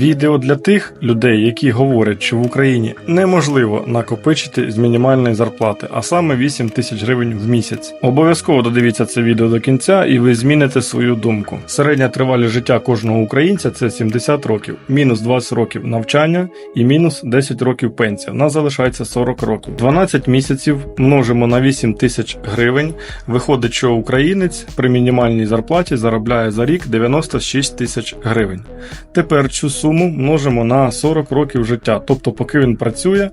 Відео для тих людей, які говорять, що в Україні неможливо накопичити з мінімальної зарплати, а саме 8 тисяч гривень в місяць. Обов'язково додивіться це відео до кінця, і ви зміните свою думку. Середня тривалість життя кожного українця це 70 років, мінус 20 років навчання і мінус 10 років пенсія. У нас залишається 40 років. 12 місяців множимо на 8 тисяч гривень. Виходить, що українець при мінімальній зарплаті заробляє за рік 96 тисяч гривень. Тепер цю суму множимо на 40 років життя, тобто, поки він працює,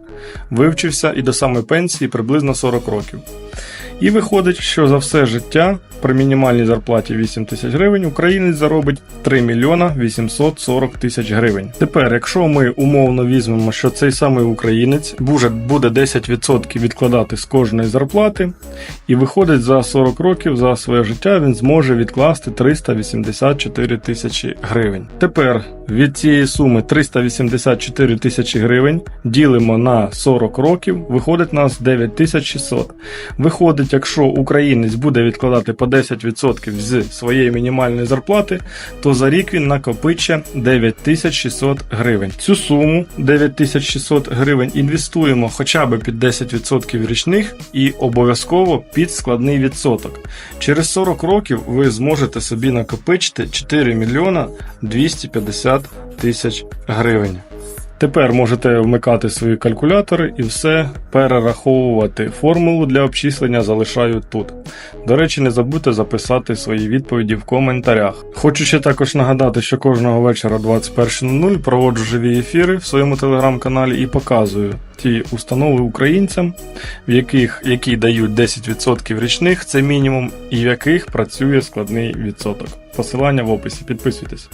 вивчився і до самої пенсії приблизно 40 років. І виходить, що за все життя при мінімальній зарплаті 8 тисяч гривень українець заробить 3 мільйона 840 тисяч гривень. Tепер, якщо ми умовно візьмемо, що цей самий українець буде буде 10% відкладати з кожної зарплати, і виходить за 40 років за своє життя він зможе відкласти 384 тисячі гривень. Тепер від цієї суми 384 тисячі гривень ділимо на 40 років, виходить нас 9600. Виходить, якщо українець буде відкладати по 10% з своєї мінімальної зарплати, то за рік він накопиче 9600 гривень. Цю суму 9600 гривень інвестуємо хоча б під 10% річних і обов'язково під складний відсоток. Через 40 років ви зможете собі накопичити 4 мільйона 250 тисяч гривень. Тепер можете вмикати свої калькулятори і все перераховувати. Формулу для обчислення залишаю тут. До речі, не забудьте записати свої відповіді в коментарях. Хочу ще також нагадати, що кожного вечора 21.00 проводжу живі ефіри в своєму телеграм-каналі і показую ті установи українцям, в яких які дають 10% річних, це мінімум, і в яких працює складний відсоток. Посилання в описі. Підписуйтесь.